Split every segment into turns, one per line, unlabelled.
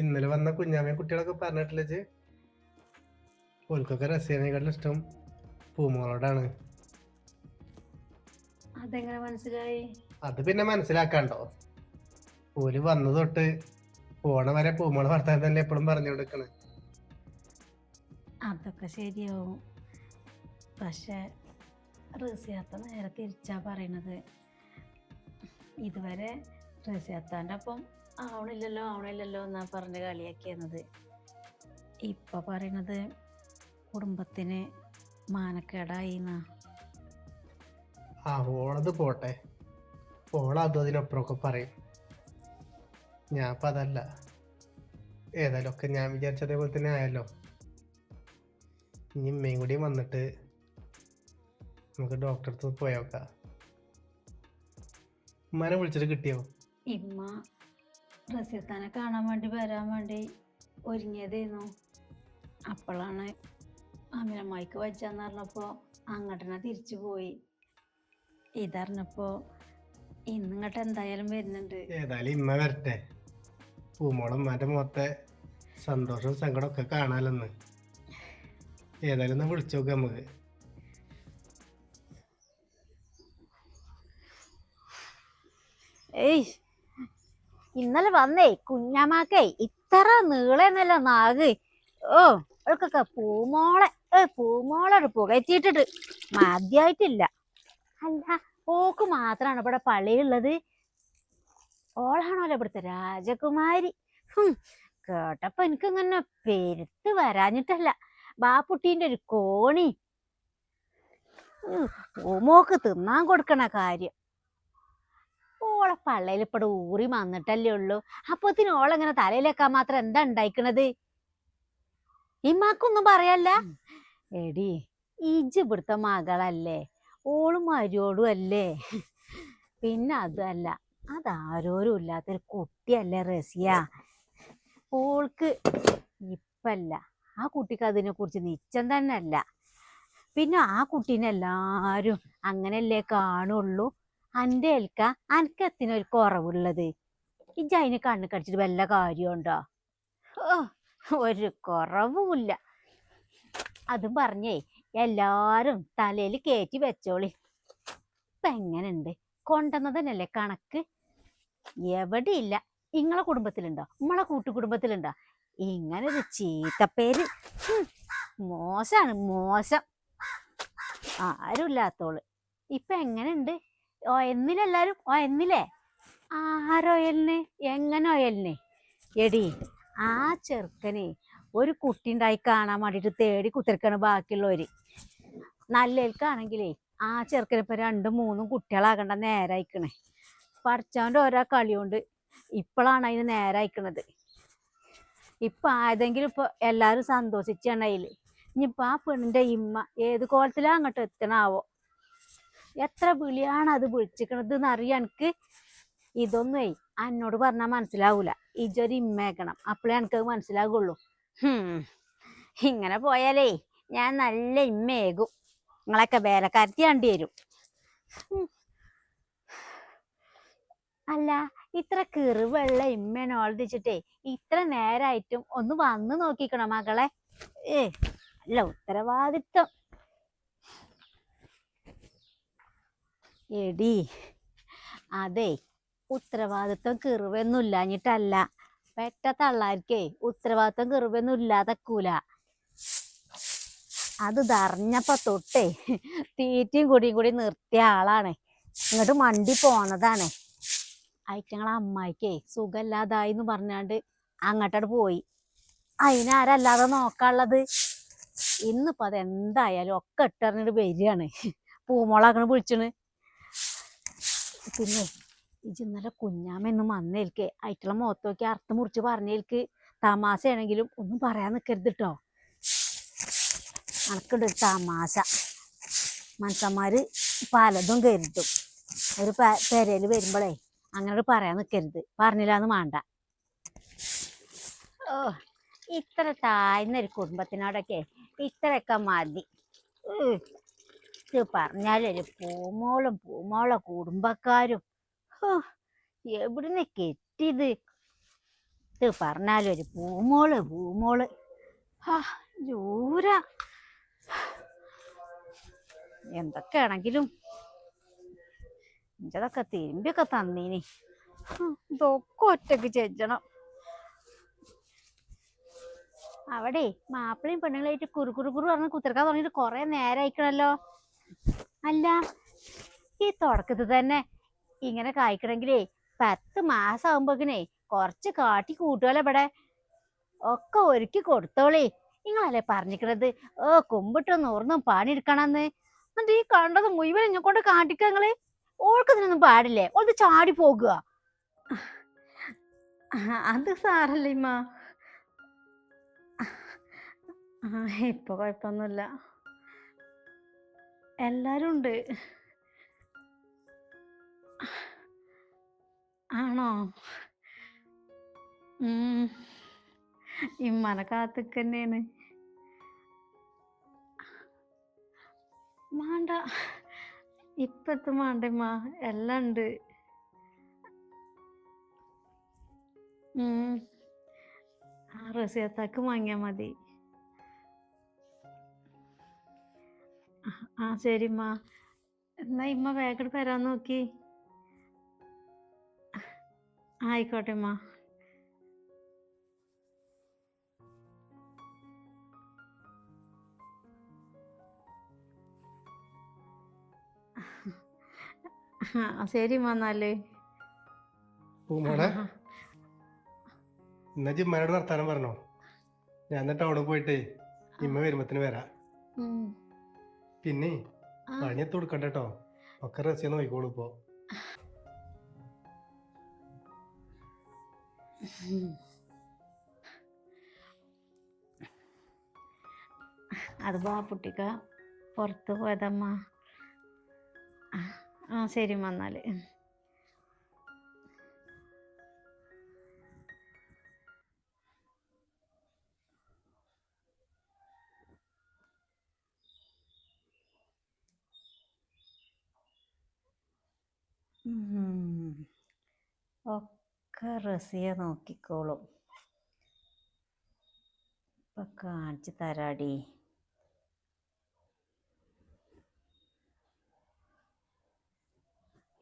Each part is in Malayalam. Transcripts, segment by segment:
ഇന്നലെ വന്ന കുഞ്ഞാമേ കുട്ടികളൊക്കെ പറഞ്ഞിട്ടില്ല ചേ ഓൽക്കൊക്കെ റസിയനേക്കാളും ഇഷ്ടം. പൂമോളോടാണ്.
അതെങ്ങനെ മനസ്സിലായി?
അത് പിന്നെ മനസ്സിലാക്കാണ്ടോ? ഓൽ വന്നു തൊട്ട് പോണ വരെ പൂമോളെ വർത്താനം തന്നെ എപ്പോഴും പറഞ്ഞു കൊടുക്കണ്.
അതൊക്കെ ശരിയാവും. പക്ഷെ റസിയാത്ത നേരെ തിരിച്ചാ പറയണത്. ഇതുവരെ റസിയാത്താന്റെ ഒപ്പം ആവണില്ലല്ലോ ആവണില്ലല്ലോ എന്നാ പറഞ്ഞ് കളിയാക്കിയെന്നത് ഇപ്പൊ പറയണത് കുടുംബത്തിന് മാനക്കേടായി എന്നാ.
ആ ഓളത് പോട്ടെ. ഓള അതും അതിനപ്പുറമൊക്കെ പറയും. ഞാൻ ഇപ്പം അതല്ല. ഏതായാലും ഒക്കെ ഞാൻ വിചാരിച്ചതേപോലെ തന്നെ ആയല്ലോ. ഇനി ഉമ്മയും കൂടി വന്നിട്ട് നമുക്ക് ഡോക്ടറെ അടുത്ത് പോയോക്കാം ഉമ്മാനെ വിളിച്ചിട്ട് കിട്ടിയോ?
ഇമ്മ റസിയത്താനെ കാണാൻ വേണ്ടി വരാൻ വേണ്ടി ഒരുങ്ങിയതായിരുന്നു. അപ്പോഴാണ് അമിനമ്മായിക്ക് വച്ചാന്ന് പറഞ്ഞപ്പോൾ അങ്ങോട്ടനെ തിരിച്ചു പോയി. ഇതറിഞ്ഞപ്പോൾ ഇന്നിങ്ങോട്ട് എന്തായാലും വരുന്നുണ്ട്.
ഏതായാലും ഇമ്മ വരട്ടെ. പൂമോളും മറ്റേ മുഖത്തെ സന്തോഷവും സങ്കടവും ഒക്കെ കാണാലെന്ന്. ഏതായാലും ഒന്ന് വിളിച്ചു നോക്കാം നമുക്ക്.
ഏയ് ഇന്നലെ വന്നേ കുഞ്ഞാമാക്കേ ഇത്ര നീളെന്നല്ല നാഗ്. ഓ അവൾക്കൊക്കെ പൂമോളെ ഏ പൂമോളെ പുകറ്റിയിട്ടിട്ട് മതിയായിട്ടില്ല. അല്ല ഓക്ക് മാത്രാണ് ഇവിടെ പള്ളിയിലുള്ളത്. ഓളാണല്ലോ ഇവിടുത്തെ രാജകുമാരി? കേട്ടപ്പോ എനിക്കിങ്ങനെ പെരുത്ത് വരാഞ്ഞിട്ടല്ല. ബാപ്പുട്ടീന്റെ ഒരു കോണി. പൂമോക്ക് തിന്നാൻ കൊടുക്കണ കാര്യം. ഓളെ പള്ളയിൽ ഇപ്പടെ ഊറി വന്നിട്ടല്ലേ ഉള്ളൂ. അപ്പത്തിന് ഓളെങ്ങനെ തലയിലേക്കാൻ മാത്രം എന്താ ഉണ്ടായിക്കണത് ഇമ്മാക്കൊന്നും പറയല്ല. എടി ഇജ് ഇവിടുത്തെ മകളല്ലേ? ഓളും മരിയോടും അല്ലേ? പിന്നെ അതല്ല അതാരോരും ഇല്ലാത്തൊരു കുട്ടിയല്ലേ റസിയ. ഓൾക്ക് ഇപ്പല്ല. ആ കുട്ടിക്ക് അതിനെ കുറിച്ച് നിശ്ചം തന്നെ അല്ല പിന്നെ ആ കുട്ടീനെ എല്ലാരും അങ്ങനെയല്ലേ കാണുള്ളൂ. അന്റെ ഏൽക്ക അനക്കത്തിനൊരു കുറവുള്ളത്? ഈ അതിന് കണ്ണ് കടിച്ചിട്ട് വല്ല കാര്യമുണ്ടോ ഓ, ഒരു കുറവുമില്ല അതും പറഞ്ഞേ എല്ലാരും തലയിൽ കയറ്റി വെച്ചോളി. ഇപ്പൊ എങ്ങനെയുണ്ട് കൊണ്ടുവന്നതന്നല്ലേ കണക്ക്? എവിടെയില്ല ഇങ്ങളെ കുടുംബത്തിലുണ്ടോ? നമ്മളെ കൂട്ടുകുടുംബത്തിലുണ്ടോ ഇങ്ങനെ ഒരു ചീത്തപ്പേര്. പേര് മോശാണ് മോശം. ആരുമില്ലാത്തോൾ ഇപ്പൊ എങ്ങനെയുണ്ട് ഒയന്നിലെല്ലാരും ആരോ ആരൊയലിന് എങ്ങനെ ഒയലിനെ? എടി ആ ചെറുക്കനെ ഒരു കുട്ടി ഉണ്ടായി കാണാൻ വേണ്ടിട്ട് തേടി കുത്തിരിക്കണ ബാക്കിയുള്ളവര്. നല്ലേൽക്കാണെങ്കിലേ ആ ചെറുക്കനെ ഇപ്പൊ രണ്ടും മൂന്നും കുട്ടികളാകണ്ട നേരായിക്കണേ. പഠിച്ചവന്റെ ഓരോ കളി കൊണ്ട് ഇപ്പോഴാണ് അതിന് നേരായിക്കണത്. ഇപ്പൊ ആയതെങ്കിലും ഇപ്പൊ എല്ലാരും സന്തോഷിച്ചാണ് അതിൽ. ഇനിയിപ്പൊ ആ പെണ്ണിന്റെ ഇമ്മ ഏത് കോലത്തിലാ അങ്ങോട്ട് എത്തണാവോ? എത്ര വിളിയാണ് അത് വിളിച്ചിക്കണത് എന്നറിയാം എനിക്ക് ഇതൊന്നേ എന്നോട് പറഞ്ഞാൽ മനസ്സിലാവൂല. ഇജൊരു ഇമ്മേക്കണം അപ്പോഴേ എനിക്കത് മനസ്സിലാകുള്ളൂ. ഇങ്ങനെ പോയാലേ ഞാൻ നല്ല ഇമ്മയേകും. നിങ്ങളൊക്കെ വേലക്കാരത്തി കണ്ടി വരും. അല്ല ഇത്ര കിറിവെള്ള ഇമ്മേനെ ഓൾദിച്ചിട്ടേ ഇത്ര നേരായിട്ടും ഒന്ന് വന്ന് നോക്കിക്കണം മകളെ? ഏ അല്ല ഉത്തരവാദിത്വം. എടി അതെ ഉത്തരവാദിത്വം കിറുവൊന്നും ഇല്ലാഞ്ഞിട്ടല്ല പെട്ട തള്ളാർക്കേ ഉത്തരവാദിത്വം കിറുവൊന്നും ഇല്ലാതെക്കൂല അത് ധറഞ്ഞപ്പോ തൊട്ടേ തീറ്റയും കൂടിയും കൂടി നിർത്തിയ ആളാണ്. ഇങ്ങോട്ട് മണ്ടി പോണതാണ്. അയറ്റങ്ങളെ അമ്മായിക്കേ സുഖമില്ലാതായി എന്ന് പറഞ്ഞാണ്ട് അങ്ങോട്ടോട്ട് പോയി. അതിനാരല്ലാതെ നോക്കാനുള്ളത്? ഇന്നിപ്പോ അതെന്തായാലും ഒക്കെ ഇട്ടറിഞ്ഞിട്ട് വരികയാണ്. പൂമോളാക്കണ വിളിച്ചണ്. പിന്നെ ഇജ് ഇന്നലെ കുഞ്ഞാമെന്ന് വന്നേൽക്ക്. അയറ്റുള്ള മുഖത്ത് നോക്കി അർത്ഥം മുറിച്ച് പറഞ്ഞേൽക്ക്. തമാശയാണെങ്കിലും ഒന്നും പറയാൻ നിൽക്കരുത് കേട്ടോ അനക്കുണ്ട് തമാശ. മനുഷ്യന്മാര് പലതും കരുതും. ഒരു പെരയിൽ വരുമ്പോഴേ അങ്ങനെ പറയാൻ നിൽക്കരുത് പറഞ്ഞില്ലാന്ന് വേണ്ട ഓ ഇത്ര താഴ്ന്നൊരു കുടുംബത്തിനോടൊക്കെ ഇത്രയൊക്കെ മതി. ഇത് പറഞ്ഞാലൊരു പൂമോളും പൂമോളെ കുടുംബക്കാരും. എവിടുന്ന് കെട്ടിയത്? ഇത് പറഞ്ഞാലും ഒരു പൂമോൾ പൂമോൾ. ആ എന്തൊക്കെയാണെങ്കിലും ഇതൊക്കെ തിരുമ്പിയൊക്കെ തന്നീനി. ഇതൊക്കെ ഒറ്റയ്ക്ക് ചെജ്ജണം. അവിടെ മാപ്പിളയും പെണ്ണുങ്ങളായിട്ട് കുറുകുറുകുറു കുറു കുറു പറഞ്ഞ് കുത്തിറക്കാൻ തുടങ്ങിയിട്ട് കുറെ നേരം അയക്കണല്ലോ അല്ല ഈ തുടക്കത്തിൽ തന്നെ ഇങ്ങനെ കായ്ക്കണെങ്കിലേ പത്ത് മാസം ആകുമ്പോക്കിനെ കുറച്ച് കാട്ടി കൂട്ടുമല്ലോ ഇവിടെ. ഒക്കെ ഒരുക്കി കൊടുത്തോളേ. നിങ്ങളല്ലേ പറഞ്ഞിക്കണത് ഓ കുമ്പിട്ട് നൂറിനും പണിയെടുക്കണമെന്ന്. എന്നിട്ട് ഈ കണ്ടത് മുഴുവൻ എന്നെ കൊണ്ട് കാട്ടിക്ക നിങ്ങൾ? ഓൾക്ക് പാടില്ലേ? ഓൾക്ക് ചാടി പോകുക.
അത് സാറല്ലേ ഇമ്മ. ഇപ്പൊ കുഴപ്പമൊന്നുമില്ല. എല്ലാരും ഉണ്ട്. ആണോ? ഇമ്മനെ കാത്തുക്കന്നെയാണ്. മാണ്ട. ഇപ്പത്തെ മാണ്ടമ്മ. എല്ലാം ഉണ്ട്. ആ റസിയത്താക്ക് വാങ്ങിയാ മതി. ആ, ശരിമ്മ. എന്നാ ഇമ്മ വേഗം വരാൻ നോക്കി. ആയിക്കോട്ടെ അമ്മ ശരിമ്മ
എന്നാൽ. എന്നാ ജിമ്മാനോട് വർത്താനം പറഞ്ഞോ. ഞാൻ ടൗണിൽ പോയിട്ടേ ഇമ്മ വരുമ്പത്തിന് വരാം. പിന്നെ. പണിയത്ത് കൊടുക്കണ്ട കേട്ടോ ഒക്കെ റസിയെ നോക്കിക്കോളൂ ഇപ്പോ.
അത് ബാപ്പുട്ടിക്ക പുറത്ത് പോയതമ്മ ആ, ആ ശരി
വന്നാൽ ഒക്കെ റസിയ നോക്കിക്കോളും. ഇപ്പൊ കാണിച്ചു തരാടി.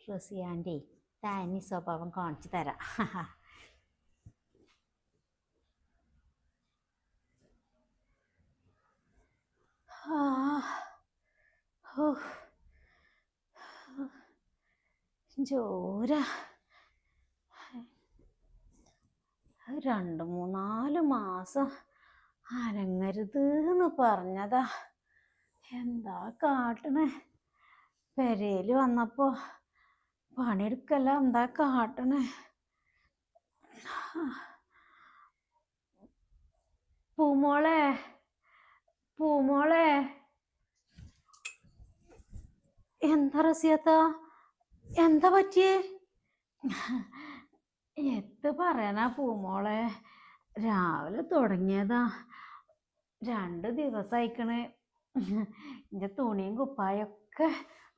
റസിയാന്റെ തനി സ്വഭാവം കാണിച്ചു തരാം. ജോരാ. രണ്ട് മൂന്നാൽ മാസം അനങ്ങരുത് എന്ന് പറഞ്ഞതാ. എന്താ കാട്ടണേ? പെരേൽ വന്നപ്പോൾ പണിയെടുക്കല്ല എന്താ കാട്ടണേ? പൂമോളെ പൂമോളെ. എന്താ റസിയത്ത? എന്താ പറ്റിയേ? എത്ത് പറയാനാ പൂമോളെ രാവിലെ തുടങ്ങിയതാ. രണ്ട് ദിവസമായിക്കണ് എന്റെ തുണിയും കുപ്പായൊക്കെ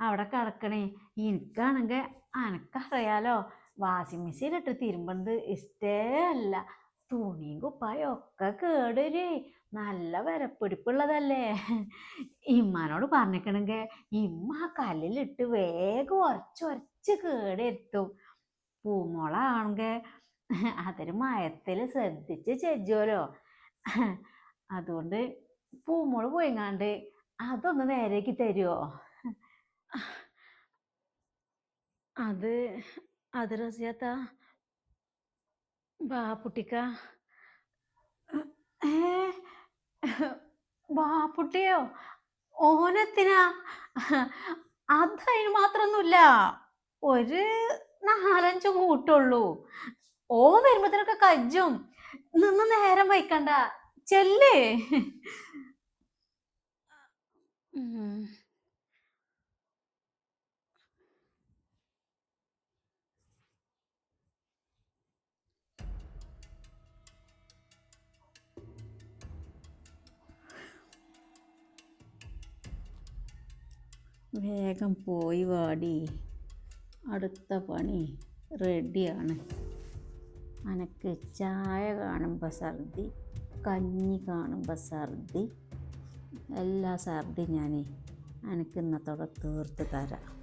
അവിടെ കിടക്കണേ. എനിക്കാണെങ്കിൽ അനക്കറിയാലോ. വാഷിംഗ് മെഷീനിലിട്ട് തിരുമ്പണത് ഇഷ്ടേ അല്ല. തുണിയും കുപ്പായും ഒക്കെ കേടൊരു നല്ല വരപ്പിടിപ്പുള്ളതല്ലേ? ഇമ്മാനോട് പറഞ്ഞിക്കണെങ്കിൽ ഇമ്മ ആ കല്ലിലിട്ട് വേഗം ഉരച്ചൊരച്ച് കേടെരുത്തും. പൂമോളാണെങ്കിൽ അതൊരു മയത്തിൽ ശ്രദ്ധിച്ച് ചെജ്ജോലോ അതുകൊണ്ട് പൂമോൾ പോയിങ്ങാണ്ട് അതൊന്ന് നേരേക്ക് തരുമോ
അത് അത് റസിയാത്ത. ബാപ്പുട്ടിക്ക
ബാപ്പുട്ടിയോ ഓനത്തിനാ? അതതിന് മാത്രൊന്നുമില്ല ഒരു നാലഞ്ച് കൂട്ടുള്ളൂ ഓ വരുമ്പത്തിനൊക്കെ കജ്ജും. നിന്ന് നേരം വയ്ക്കണ്ട ചെല്ലേ. വേഗം പോയി വാടി. അടുത്ത പണി റെഡിയാണ്. അനക്ക് ചായ കാണുമ്പോൾ സർദി കഞ്ഞി കാണുമ്പോൾ സർദി എല്ലാ സർദി ഞാൻ ഇന്നത്തോടെ തീർത്ത് തരാം.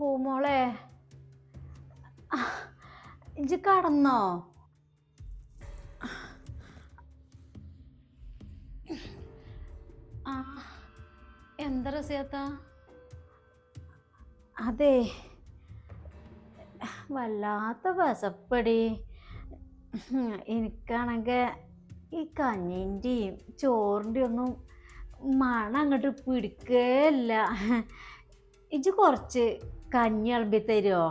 ഓ മോളെ. ഇജ്ജ് കടന്നോ?
ആ എന്താ റസിയാത്ത?
അതെ. വല്ലാത്ത വിശപ്പടി. എനിക്കാണെങ്കിൽ ഈ കഞ്ഞിന്റെയും ചോറിന്റെയും ഒന്നും മണം അങ്ങോട്ട് പിടിക്കുകയില്ല ഇത് കുറച്ച് കഞ്ഞി അളമ്പി തരുമോ